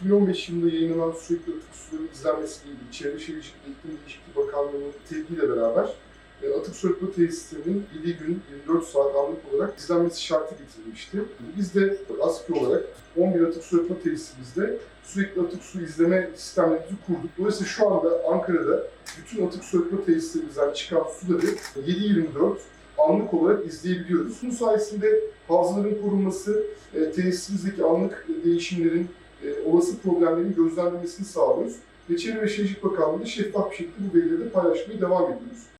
2015 yılında yayınlanan sürekli atık suların izlenmesiyle ilgili Çevre Şehircilik ve İklim Değişikliği Bakanlığı'nın tebliğiyle beraber e, atık sökme tesislerinin 7 gün 24 saat anlık olarak izlenmesi şartı getirilmişti. Biz de ASKİ olarak 11 atık sökme tesisimizde sürekli atık su izleme sistemlerimizi kurduk. Dolayısıyla şu anda Ankara'da bütün atık sökme tesislerimizden çıkan suları 7-24 anlık olarak izleyebiliyoruz. Bunun sayesinde havzaların korunması, e, tesisimizdeki anlık değişimlerin, e, olası problemlerin gözlenmesini sağlıyoruz. Ve Çevre ve Şehircilik Bakanlığı da şeffaf bir şekilde bu verileri paylaşmaya devam ediyoruz.